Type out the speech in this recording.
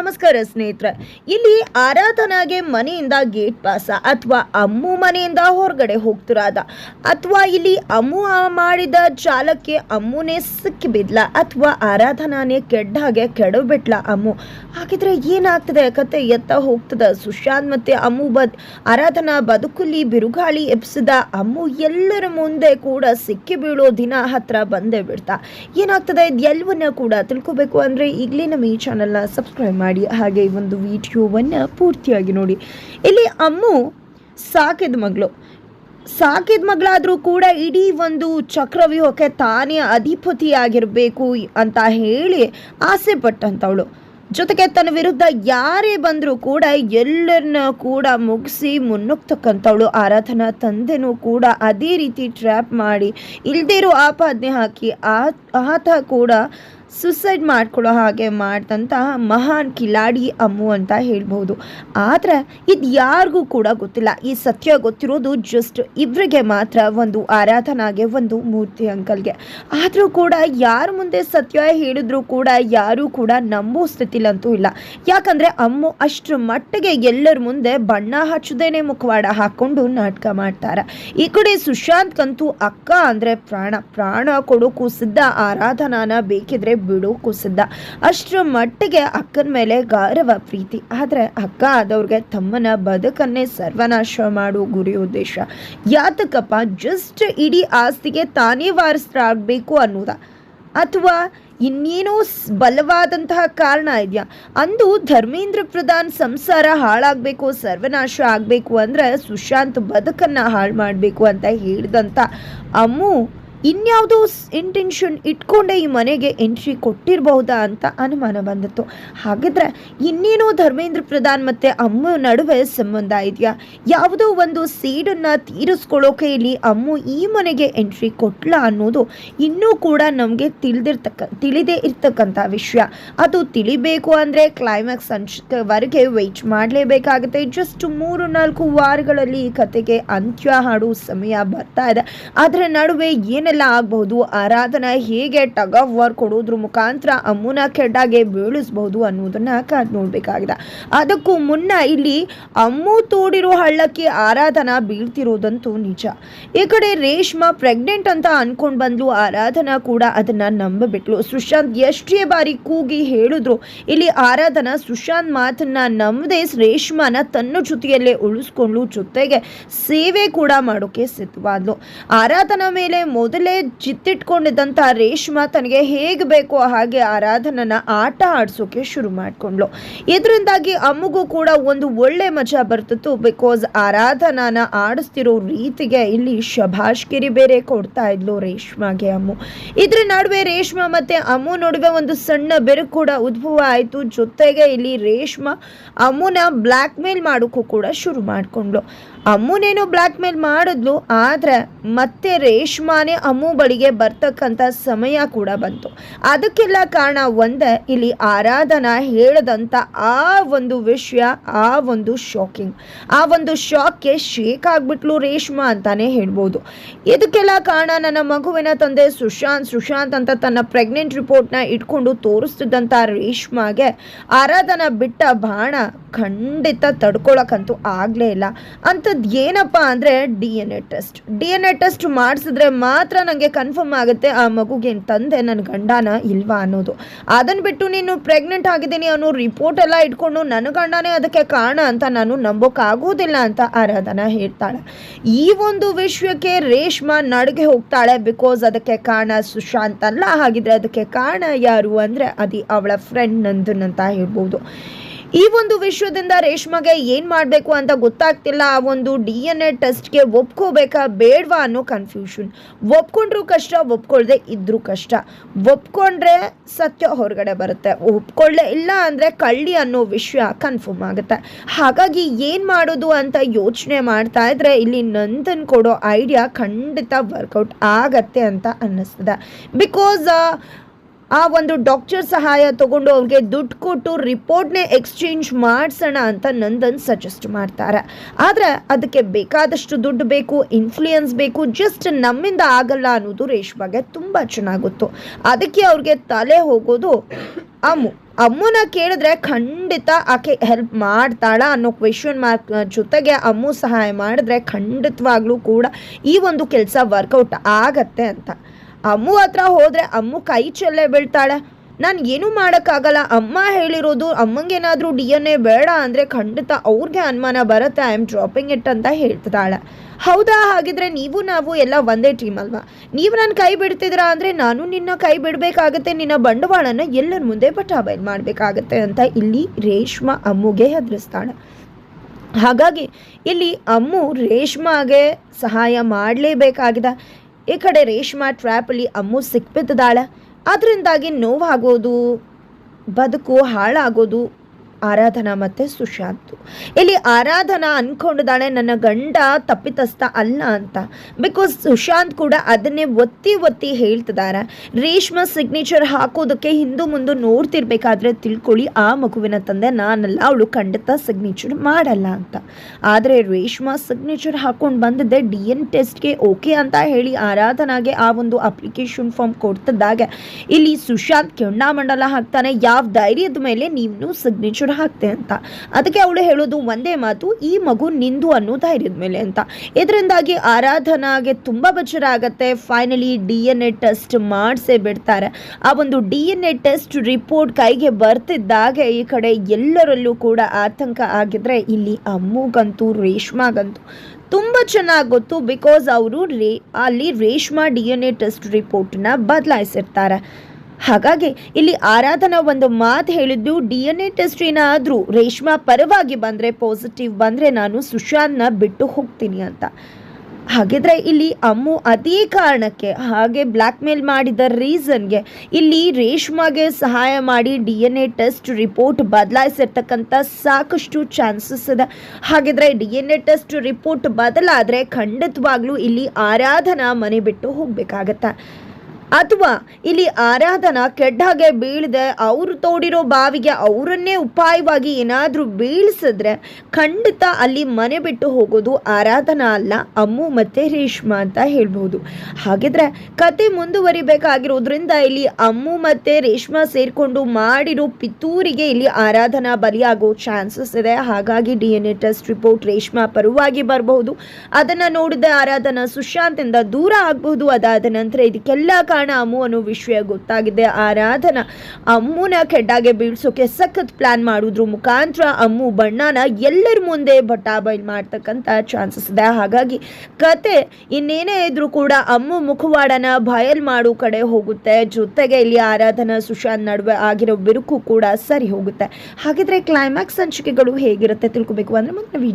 ನಮಸ್ಕಾರ ಸ್ನೇಹಿತರೆ. ಇಲ್ಲಿ ಆರಾಧನಾಗೆ ಮನೆಯಿಂದ ಗೇಟ್ ಪಾಸ ಅಥವಾ ಅಮ್ಮು ಮನೆಯಿಂದ ಹೊರಗಡೆ ಹೋಗ್ತಿರಾದ. ಅಥವಾ ಇಲ್ಲಿ ಅಮ್ಮು ಮಾಡಿದ ಚಾಲಕ್ಕೆ ಅಮ್ಮುನೇ ಸಿಕ್ಕಿ ಬಿದ್ಲ ಅಥವಾ ಆರಾಧನಾನೇ ಕೆಡ್ಡ ಹಾಗೆ ಕೆಡು ಬಿಟ್ಲ ಅಮ್ಮು. ಹಾಗಿದ್ರೆ ಏನಾಗ್ತದೆ ಕತೆ? ಎತ್ತ ಹೋಗ್ತದ. ಸುಶಾಂತ್ ಮತ್ತೆ ಅಮ್ಮು ಬದ್ ಆರಾಧನಾ ಬದುಕುಲಿ ಬಿರುಗಾಳಿ ಎಬ್ಸಿದ ಅಮ್ಮು ಎಲ್ಲರ ಮುಂದೆ ಕೂಡ ಸಿಕ್ಕಿ ಬೀಳೋ ದಿನ ಹತ್ರ ಬಂದೇ ಬಿಡ್ತಾ. ಏನಾಗ್ತದೆ? ಎಲ್ಲವನ್ನ ಕೂಡ ತಿಳ್ಕೊಬೇಕು ಅಂದ್ರೆ ಈಗಲೇ ನಮ್ಮ ಈ ಚಾನಲ್ನ ಸಬ್ಸ್ಕ್ರೈಬ್ ಮಾಡಿ. ಹಾಗೆ ಈ ಒಂದು ವಿಡಿಯೋವನ್ನು ಪೂರ್ತಿಯಾಗಿ ನೋಡಿ. ಇಲ್ಲಿ ಅಮ್ಮು ಸಾಕಿದ ಮಗಳು. ಸಾಕಿದ ಮಗಳಾದರೂ ಕೂಡ ಇಡೀ ಒಂದು ಚಕ್ರವ್ಯೂಹಕ್ಕೆ ತಾನೇ ಅಧಿಪತಿಯಾಗಿರಬೇಕು ಅಂತ ಹೇಳಿ ಆಸೆ ಪಟ್ಟಂಥವಳು ಜೊತೆಗೆ ತನ್ನ ವಿರುದ್ಧ ಯಾರೇ ಬಂದರೂ ಕೂಡ ಎಲ್ಲರನ್ನ ಕೂಡ ಮುಗಿಸಿ ಮುನ್ನುಗ್ತಕ್ಕಂಥವಳು ಆರಾಧನಾ ತಂದೆನೂ ಕೂಡ ಅದೇ ರೀತಿ ಟ್ರ್ಯಾಪ್ ಮಾಡಿ, ಇಲ್ದಿರೋ ಆಪಾದನೆ ಹಾಕಿ ಆತ ಕೂಡ ಸುಸೈಡ್ ಮಾಡ್ಕೊಳ್ಳೋ ಹಾಗೆ ಮಾಡಿದಂಥ ಮಹಾನ್ ಕಿಲಾಡಿ ಅಮ್ಮು ಅಂತ ಹೇಳ್ಬೋದು ಆದರೆ ಇದು ಯಾರಿಗೂ ಕೂಡ ಗೊತ್ತಿಲ್ಲ. ಈ ಸತ್ಯ ಗೊತ್ತಿರೋದು ಜಸ್ಟ್ ಇಬ್ಬರಿಗೆ ಮಾತ್ರ, ಒಂದು ಆರಾಧನಾಗೆ, ಒಂದು ಮೂರ್ತಿ ಅಂಕಲ್ಗೆ. ಆದರೂ ಕೂಡ ಯಾರ ಮುಂದೆ ಸತ್ಯ ಹೇಳಿದ್ರು ಕೂಡ ಯಾರೂ ಕೂಡ ನಂಬೋ ಸ್ಥಿತಿಲಂತೂ ಇಲ್ಲ. ಯಾಕಂದರೆ ಅಮ್ಮು ಅಷ್ಟರ ಮಟ್ಟಿಗೆ ಎಲ್ಲರ ಮುಂದೆ ಬಣ್ಣ ಹಚ್ಚದೇನೆ ಮುಖವಾಡ ಹಾಕ್ಕೊಂಡು ನಾಟಕ ಮಾಡ್ತಾರೆ. ಈ ಕಡೆ ಸುಶಾಂತ್ಗಂತೂ ಅಕ್ಕ ಅಂದರೆ ಪ್ರಾಣ ಪ್ರಾಣ ಕೊಡೋಕ್ಕೂ ಸಿದ್ಧ ಆರಾಧನಾನ ಬೇಕಿದ್ರೆ ಬಿಡೋಕ್ಕೂ ಸಿದ್ಧ ಅಷ್ಟರ ಮಟ್ಟಿಗೆ ಅಕ್ಕನ ಮೇಲೆ ಗೌರವ, ಪ್ರೀತಿ. ಆದರೆ ಅಕ್ಕ ಆದವ್ರಿಗೆ ತಮ್ಮನ ಬದುಕನ್ನೇ ಸರ್ವನಾಶ ಮಾಡು ಗುರಿ ಉದ್ದೇಶ. ಯಾತಕಪ್ಪ ಜಸ್ಟ್ ಇಡೀ ಆಸ್ತಿಗೆ ತಾನೇ ವಾರಸ್ರಾಗಬೇಕು ಅನ್ನೋದ? ಅಥವಾ ಇನ್ನೇನೋ ಬಲವಾದಂತಹ ಕಾರಣ ಇದೆಯಾ? ಅಂದು ಧರ್ಮೇಂದ್ರ ಪ್ರಧಾನ್ ಸಂಸಾರ ಹಾಳಾಗಬೇಕು, ಸರ್ವನಾಶ ಆಗಬೇಕು ಅಂದರೆ ಸುಶಾಂತ್ ಬದುಕನ್ನು ಹಾಳು ಮಾಡಬೇಕು ಅಂತ ಹೇಳಿದಂಥ ಅಮ್ಮು ಇನ್ಯಾವುದೋ ಇಂಟೆನ್ಷನ್ ಇಟ್ಕೊಂಡೇ ಈ ಮನೆಗೆ ಎಂಟ್ರಿ ಕೊಟ್ಟಿರಬಹುದಾ ಅಂತ ಅನುಮಾನ ಬಂದಿತ್ತು. ಹಾಗಿದ್ರೆ ಇನ್ನೇನೋ ಧರ್ಮೇಂದ್ರ ಪ್ರಧಾನ್ ಮತ್ತು ಅಮ್ಮ ನಡುವೆ ಸಂಬಂಧ ಇದೆಯಾ? ಯಾವುದೋ ಒಂದು ಸೀಡನ್ನು ತೀರಿಸ್ಕೊಳ್ಳೋಕೆ ಇಲ್ಲಿ ಅಮ್ಮು ಈ ಮನೆಗೆ ಎಂಟ್ರಿ ಕೊಟ್ಲ ಅನ್ನೋದು ಇನ್ನೂ ಕೂಡ ನಮಗೆ ತಿಳಿದಿರ್ತಕ್ಕ, ತಿಳಿದೇ ಇರ್ತಕ್ಕಂಥ ವಿಷಯ. ಅದು ತಿಳಿಬೇಕು ಅಂದರೆ ಕ್ಲೈಮ್ಯಾಕ್ಸ್ ಅಂಶವರೆಗೆ ವೆಯ್ಟ್ ಮಾಡಲೇಬೇಕಾಗುತ್ತೆ. ಜಸ್ಟ್ ಮೂರು, ನಾಲ್ಕು ವಾರಗಳಲ್ಲಿ ಈ ಕತೆಗೆ ಅಂತ್ಯ ಹಾಡೋ ಸಮಯ ಬರ್ತಾ ಇದೆ. ಅದರ ನಡುವೆ ಏನೆಲ್ಲ ಆಗಬಹುದು. ಆರಾಧನಾ ಹೇಗೆ ಟಗ್ ಆಫ್ ವಾರ್ ಕೊಡೋದ್ರ ಮುಖಾಂತರ ಅಮ್ಮನ ಕೆಡ್ಡಾಗೆ ಬೀಳಿಸಬಹುದು ಅನ್ನೋದನ್ನ ಕಾದ್ ನೋಡ್ಬೇಕಾಗಿದೆ. ಅದಕ್ಕೂ ಮುನ್ನ ಇಲ್ಲಿ ಅಮ್ಮು ತೋಡಿರೋ ಹಳ್ಳಕ್ಕೆ ಆರಾಧನಾ ಬೀಳ್ತಿರೋದಂತೂ ನಿಜ. ಈ ಕಡೆ ರೇಷ್ಮಾ ಪ್ರೆಗ್ನೆಂಟ್ ಅಂತ ಅನ್ಕೊಂಡ್ ಬಂದ್ಲು. ಆರಾಧನಾ ಕೂಡ ಅದನ್ನ ನಂಬಬಿಟ್ಲು. ಸುಶಾಂತ್ ಎಷ್ಟೇ ಬಾರಿ ಕೂಗಿ ಹೇಳಿದ್ರು, ಇಲ್ಲಿ ಆರಾಧನಾ ಸುಶಾಂತ್ ಮಾತನ್ನ ನಂಬದೆ ರೇಷ್ಮಾನ ತನ್ನ ಜೊತೆಯಲ್ಲೇ ಉಳಿಸ್ಕೊಂಡ್ಲು. ಜೊತೆಗೆ ಸೇವೆ ಕೂಡ ಮಾಡೋಕೆ ಸಿದ್ಧವಾದ್ಲು. ಆರಾಧನಾ ಮೇಲೆ ಮೊದಲೇ ಚಿತ್ತಿಟ್ಕೊಂಡಿದ್ದಂಥ ರೇಷ್ಮಾ ತನಗೆ ಹೇಗೆ ಬೇಕೋ ಹಾಗೆ ಆರಾಧನನ ಆಟ ಆಡಿಸೋಕೆ ಶುರು ಮಾಡ್ಕೊಂಡ್ಲು ಇದರಿಂದಾಗಿ ಅಮ್ಮಗೂ ಕೂಡ ಒಂದು ಒಳ್ಳೆ ಮಜಾ ಬರ್ತಿತ್ತು. ಬಿಕಾಸ್ ಆರಾಧನಾನ ಆಡಿಸ್ತಿರೋ ರೀತಿಗೆ ಇಲ್ಲಿ ಶಭಾಷ್ಗಿರಿ ಬೇರೆ ಕೊಡ್ತಾ ಇದ್ಲು ರೇಷ್ಮಾಗೆ ಅಮ್ಮು. ಇದ್ರ ನಡುವೆ ರೇಷ್ಮಾ ಮತ್ತೆ ಅಮ್ಮು ನಡುವೆ ಒಂದು ಸಣ್ಣ ಬೆರಕು ಕೂಡ ಉದ್ಭವ ಆಯಿತು. ಜೊತೆಗೆ ಇಲ್ಲಿ ರೇಷ್ಮಾ ಅಮ್ಮುನ ಬ್ಲ್ಯಾಕ್ ಮೇಲ್ ಮಾಡೋಕ್ಕೂ ಕೂಡ ಶುರು ಮಾಡ್ಕೊಂಡ್ಲು ಅಮ್ಮುನೇನೋ ಬ್ಲ್ಯಾಕ್ ಮೇಲ್ ಮಾಡಿದ್ಲು, ಆದರೆ ಮತ್ತೆ ರೇಷ್ಮಾನೇ ಅಮ್ಮು ಬಳಿಗೆ ಬರ್ತಕ್ಕಂಥ ಸಮಯ ಕೂಡ ಬಂತು. ಅದಕ್ಕೆಲ್ಲ ಕಾರಣ ಒಂದೇ, ಇಲ್ಲಿ ಆರಾಧನಾ ಹೇಳದಂಥ ಆ ಒಂದು ವಿಷಯ, ಆ ಒಂದು ಶಾಕಿಂಗ್ ಆ ಒಂದು ಶಾಕ್ಗೆ ಶೇಕ್ ಆಗಿಬಿಟ್ಲು ರೇಷ್ಮಾ ಅಂತಾನೆ ಹೇಳ್ಬೋದು. ಇದಕ್ಕೆಲ್ಲ ಕಾರಣ ನನ್ನ ಮಗುವಿನ ತಂದೆ ಸುಶಾಂತ್. ಸುಶಾಂತ್ ಅಂತ ತನ್ನ ಪ್ರೆಗ್ನೆಂಟ್ ರಿಪೋರ್ಟ್ನ ಇಟ್ಕೊಂಡು ತೋರಿಸ್ತಿದ್ದಂಥ ರೇಷ್ಮಾಗೆ ಆರಾಧನಾ ಬಿಟ್ಟ ಬಾಣ ಖಂಡಿತ ತಡ್ಕೊಳಕ್ಕಂತೂ ಆಗಲೇ ಇಲ್ಲ. ಅಂಥದ್ದು ಏನಪ್ಪ ಅಂದರೆ D N A test. D N A test ಮಾಡಿಸಿದ್ರೆ ಮಾತ್ರ ನನಗೆ ಕನ್ಫರ್ಮ್ ಆಗುತ್ತೆ, ಆ ಮಗುಗೆ ತಂದೆ ನನ್ನ ಗಂಡನ ಇಲ್ವಾ ಅನ್ನೋದು. ಅದನ್ನು ಬಿಟ್ಟು ನೀನು ಪ್ರೆಗ್ನೆಂಟ್ ಆಗಿದ್ದೀನಿ ಅನ್ನೋ ರಿಪೋರ್ಟ್ ಎಲ್ಲ ಇಟ್ಕೊಂಡು ನನ್ನ ಗಂಡನೇ ಅದಕ್ಕೆ ಕಾರಣ ಅಂತ ನಾನು ನಂಬೋಕ್ಕಾಗೋದಿಲ್ಲ ಅಂತ ಆರಾಧನಾ ಹೇಳ್ತಾಳೆ. ಈ ಒಂದು ವಿಷಯಕ್ಕೆ ರೇಷ್ಮಾ ನಡುಗೆ ಹೋಗ್ತಾಳೆ ಬಿಕಾಸ್ ಅದಕ್ಕೆ ಕಾರಣ ಸುಶಾಂತ್ ಅಲ್ಲ. ಹಾಗಿದ್ರೆ ಅದಕ್ಕೆ ಕಾರಣ ಯಾರು ಅಂದರೆ ಅದು ಅವಳ ಫ್ರೆಂಡ್ ನಂದನ್ ಅಂತ ಹೇಳ್ಬೋದು. ಈ ಒಂದು ವಿಷಯದಿಂದ ರೇಷ್ಮೆಗೆ ಏನು ಮಾಡಬೇಕು ಅಂತ ಗೊತ್ತಾಗ್ತಿಲ್ಲ. ಆ ಒಂದು ಡಿ ಎನ್ ಎ ಟೆಸ್ಟ್ಗೆ ಒಪ್ಕೋಬೇಕಾ ಬೇಡವಾ ಅನ್ನೋ ಕನ್ಫ್ಯೂಷನ್ ಒಪ್ಕೊಂಡ್ರೂ ಕಷ್ಟ, ಒಪ್ಕೊಳ್ದೆ ಇದ್ರು ಕಷ್ಟ. ಒಪ್ಕೊಂಡ್ರೆ ಸತ್ಯ ಹೊರಗಡೆ ಬರುತ್ತೆ. ಒಪ್ಕೊಳ್ಳೆ ಇಲ್ಲ ಅಂದರೆ ಕಳ್ಳಿ ಅನ್ನೋ ವಿಷಯ ಕನ್ಫರ್ಮ್ ಆಗುತ್ತೆ. ಹಾಗಾಗಿ ಏನು ಮಾಡೋದು ಅಂತ ಯೋಚನೆ ಮಾಡ್ತಾ ಇದ್ರೆ ಇಲ್ಲಿ ನಂದನ್ ಕೊಡೋ ಐಡಿಯಾ ಖಂಡಿತ ವರ್ಕೌಟ್ ಆಗತ್ತೆ ಅಂತ ಅನ್ನಿಸ್ತದೆ. ಬಿಕಾಸ್ ಆ ಒಂದು ಡಾಕ್ಟರ್ ಸಹಾಯ ತಗೊಂಡು ಅವ್ರಿಗೆ ದುಡ್ಡು ಕೊಟ್ಟು ರಿಪೋರ್ಟ್ನೇ ಎಕ್ಸ್ಚೇಂಜ್ ಮಾಡಿಸೋಣ ಅಂತ ನಂದನ್ ಸಜೆಸ್ಟ್ ಮಾಡ್ತಾರೆ. ಆದರೆ ಅದಕ್ಕೆ ಬೇಕಾದಷ್ಟು ದುಡ್ಡು ಬೇಕು, ಇನ್ಫ್ಲೂಯೆನ್ಸ್ ಬೇಕು, ಜಸ್ಟ್ ನಮ್ಮಿಂದ ಆಗಲ್ಲ ಅನ್ನೋದು ರೇಷ್ಮಾಗೆ ತುಂಬ ಚೆನ್ನಾಗಿ ಗೊತ್ತು ಅದಕ್ಕೆ ಅವ್ರಿಗೆ ತಲೆ ಹೋಗೋದು ಅಮ್ಮು. ಅಮ್ಮನ ಕೇಳಿದ್ರೆ ಖಂಡಿತ ಆಕೆ ಹೆಲ್ಪ್ ಮಾಡ್ತಾಳ ಅನ್ನೋ ಕ್ವೆಶನ್ ಮಾರ್ಕ್ ಜೊತೆಗೆ ಅಮ್ಮು ಸಹಾಯ ಮಾಡಿದ್ರೆ ಖಂಡಿತವಾಗ್ಲೂ ಕೂಡ ಈ ಒಂದು ಕೆಲಸ ವರ್ಕೌಟ್ ಆಗತ್ತೆ ಅಂತ. ಅಮ್ಮು ಹತ್ರ ಹೋದರೆ ಅಮ್ಮು ಕೈ ಚೆಲ್ಲೇ ಬೀಳ್ತಾಳೆ. ನಾನು ಏನೂ ಮಾಡೋಕ್ಕಾಗಲ್ಲ. ಅಮ್ಮ ಹೇಳಿರೋದು ಅಮ್ಮಂಗೇನಾದರೂ ಡಿ ಎನ್ ಎ ಬೇಡ ಅಂದರೆ ಖಂಡಿತ ಅವ್ರಿಗೆ ಅನುಮಾನ ಬರುತ್ತೆ. ಐ ಆಮ್ ಡ್ರಾಪಿಂಗ್ ಇಟ್ ಅಂತ ಹೇಳ್ತಿದ್ದಾಳೆ ಹೌದಾ? ಹಾಗಿದ್ರೆ ನೀವು ನಾವು ಎಲ್ಲ ಒಂದೇ ಟೀಮ್ ಅಲ್ವಾ? ನೀವು ನನ್ನ ಕೈ ಬಿಡ್ತಿದ್ದೀರಾ ಅಂದರೆ ನಾನು ನಿನ್ನ ಕೈ ಬಿಡಬೇಕಾಗತ್ತೆ. ನಿನ್ನ ಬಂಡವಾಳನ ಎಲ್ಲರ ಮುಂದೆ ಬಟಾಬೈಲ್ ಮಾಡಬೇಕಾಗತ್ತೆ ಅಂತ ಇಲ್ಲಿ ರೇಷ್ಮಾ ಅಮ್ಮುಗೆ ಹೆದರಿಸ್ತಾಳೆ. ಹಾಗಾಗಿ ಇಲ್ಲಿ ಅಮ್ಮು ರೇಷ್ಮಾಗೆ ಸಹಾಯ ಮಾಡಲೇಬೇಕಾಗಿದೆ. ಈ ಕಡೆ ರೇಷ್ಮಾ ಟ್ರ್ಯಾಪಲ್ಲಿ ಅಮ್ಮು ಸಿಕ್ಬಿದ್ದಾಳೆ ಅದರಿಂದಾಗಿ ನೋವಾಗೋದು ಬದುಕು ಹಾಳಾಗೋದು ಆರಾಧನಾ ಮತ್ತು ಸುಶಾಂತ್. ಇಲ್ಲಿ ಆರಾಧನಾ ಅನ್ಕೊಂಡಿದ್ದಾಳೆ, ನನ್ನ ಗಂಡ ತಪ್ಪಿತಸ್ಥ ಅಲ್ಲ ಅಂತ. ಬಿಕಾಸ್ ಸುಶಾಂತ್ ಕೂಡ ಅದನ್ನೇ ಒತ್ತಿ ಒತ್ತಿ ಹೇಳ್ತಿದ್ದಾರೆ ರೇಷ್ಮಾ ಸಿಗ್ನೇಚರ್ ಹಾಕೋದಕ್ಕೆ ಹಿಂದೂ ಮುಂದೆ ನೋಡ್ತಿರ್ಬೇಕಾದ್ರೆ ತಿಳ್ಕೊಳ್ಳಿ, ಆ ಮಗುವಿನ ತಂದೆ ನಾನಲ್ಲ, ಅವಳು ಖಂಡಿತ ಸಿಗ್ನೇಚರ್ ಮಾಡಲ್ಲ ಅಂತ. ಆದರೆ ರೇಷ್ಮಾ ಸಿಗ್ನೇಚರ್ ಹಾಕೊಂಡು ಬಂದಿದ್ದೆ ಡಿ ಎನ್ ಟೆಸ್ಟ್ಗೆ ಓಕೆ ಅಂತ ಹೇಳಿ ಆರಾಧನಾಗೆ ಆ ಒಂದು ಅಪ್ಲಿಕೇಶನ್ ಫಾರ್ಮ್ ಕೊಡ್ತಿದ್ದಾಗ. ಇಲ್ಲಿ ಸುಶಾಂತ್ ಕೆಂಡಾಮಂಡಲ ಹಾಕ್ತಾನೆ, ಯಾವ ಧೈರ್ಯದ ಮೇಲೆ ನೀವು ಸಿಗ್ನೇಚರ್ ಹಾಕ್ತೆ ಅಂತ. ಅದಕ್ಕೆ ಅವಳು ಹೇಳೋದು ಒಂದೇ ಮಾತು, ಈ ಮಗು ನಿಂದು ಅನ್ನು ಧೈರ್ಯದ ಮೇಲೆ ಅಂತ. ಇದರಿಂದಾಗಿ ಆರಾಧನಾಗೆ ತುಂಬ ಬಚ್ಚರ ಆಗುತ್ತೆ finally D N A test ಮಾಡಿಸೇ ಬಿಡ್ತಾರೆ. ಆ ಒಂದು D N A test report ಕೈಗೆ ಬರ್ತಿದ್ದಾಗೆ ಈ ಕಡೆ ಎಲ್ಲರಲ್ಲೂ ಕೂಡ ಆತಂಕ ಆಗಿದ್ರೆ ಇಲ್ಲಿ ಅಮ್ಮುಗಂತೂ ರೇಷ್ಮಾಗಂತೂ ತುಂಬ ಚೆನ್ನಾಗಿ ಗೊತ್ತು ಬಿಕಾಸ್ ಅವರು ರೇ, ಅಲ್ಲಿ Reshma D N A test ರಿಪೋರ್ಟ್ನ ಬದಲಾಯಿಸಿರ್ತಾರೆ. ಹಾಗಾಗಿ ಇಲ್ಲಿ ಆರಾಧನಾ ಒಂದು ಮಾತು ಹೇಳಿದ್ದು, ಡಿ ಎನ್ ಎ ಟೆಸ್ಟ್ ಏನಾದರೂ ರೇಷ್ಮಾ ಪರವಾಗಿ ಬಂದರೆ ಪಾಸಿಟಿವ್ ಬಂದರೆ ನಾನು ಸುಶಾಂತ್ನ ಬಿಟ್ಟು ಹೋಗ್ತೀನಿ ಅಂತ. ಹಾಗಿದ್ರೆ ಇಲ್ಲಿ ಅಮ್ಮು ಅದೇ ಕಾರಣಕ್ಕೆ, ಹಾಗೆ ಬ್ಲ್ಯಾಕ್ ಮೇಲ್ ಮಾಡಿದ ರೀಸನ್ಗೆ ಇಲ್ಲಿ ರೇಷ್ಮಾಗೆ ಸಹಾಯ ಮಾಡಿ D N A test report ಬದಲಾಯಿಸಿರ್ತಕ್ಕಂಥ ಸಾಕಷ್ಟು ಚಾನ್ಸಸ್ ಇದೆ. ಹಾಗಿದ್ರೆ D N A test report ಬದಲಾದರೆ ಖಂಡಿತವಾಗ್ಲೂ ಇಲ್ಲಿ ಆರಾಧನಾ ಮನೆ ಬಿಟ್ಟು ಹೋಗ್ಬೇಕಾಗತ್ತೆ? ಅಥವಾ ಇಲ್ಲಿ ಆರಾಧನ ಕೆಡ್ಡಾಗೆ ಬೀಳದೆ ಅವರು ತೋಡಿರೋ ಬಾವಿಗೆ ಅವರನ್ನೇ ಉಪಾಯವಾಗಿ ಏನಾದರೂ ಬೀಳಿಸಿದ್ರೆ ಖಂಡಿತ ಅಲ್ಲಿ ಮನೆ ಬಿಟ್ಟು ಹೋಗೋದು ಆರಾಧನಾ ಅಲ್ಲ, ಅಮ್ಮು ಮತ್ತು ರೇಷ್ಮಾ ಅಂತ ಹೇಳ್ಬೋದು ಹಾಗಿದ್ರೆ ಕತೆ ಮುಂದುವರಿಬೇಕಾಗಿರೋದ್ರಿಂದ ಇಲ್ಲಿ ಅಮ್ಮು ಮತ್ತು ರೇಷ್ಮ ಸೇರಿಕೊಂಡು ಮಾಡಿರೋ ಪಿತೂರಿಗೆ ಇಲ್ಲಿ ಆರಾಧನಾ ಬಲಿಯಾಗೋ ಚಾನ್ಸಸ್ ಇದೆ. ಹಾಗಾಗಿ D N A test report Reshma ಪರವಾಗಿ ಬರಬಹುದು. ಅದನ್ನು ನೋಡಿದ ಆರಾಧನಾ ಸುಶಾಂತಿಂದ ದೂರ ಆಗಬಹುದು. ಅದಾದ ನಂತರ ಇದಕ್ಕೆಲ್ಲ ಕಾರಣ ಅಮ್ಮು ಅನ್ನೋ ವಿಷಯ ಗೊತ್ತಾಗಿದೆ. ಆರಾಧನಾ ಅಮ್ಮುನ ಕೆಡ್ಡಾಗೆ ಬೀಳ್ಸೋಕೆ ಸಖತ್ ಪ್ಲಾನ್ ಮಾಡಿದ್ರು. ಮುಖಾಂತರ ಅಮ್ಮು ಬಣ್ಣನ ಎಲ್ಲರ ಮುಂದೆ ಬಟಾಬೈಲ್ ಮಾಡ್ತಕ್ಕಂಥ ಚಾನ್ಸಸ್ ಇದೆ. ಹಾಗಾಗಿ ಕತೆ ಇನ್ನೇನೇ ಇದ್ರೂ ಕೂಡ ಅಮ್ಮು ಮುಖವಾಡನ ಬಯಲ್ ಮಾಡೋ ಕಡೆ ಹೋಗುತ್ತೆ. ಜೊತೆಗೆ ಇಲ್ಲಿ ಆರಾಧನಾ ಸುಶಾಂತ್ ನಡುವೆ ಆಗಿರೋ ಬಿರುಕು ಕೂಡ ಸರಿ ಹೋಗುತ್ತೆ. ಹಾಗಿದ್ರೆ ಕ್ಲೈಮ್ಯಾಕ್ಸ್ ಸಂಚಿಕೆಗಳು ಹೇಗಿರುತ್ತೆ ತಿಳ್ಕೊಬೇಕು ಅಂದ್ರೆ ಮುಂದಿನ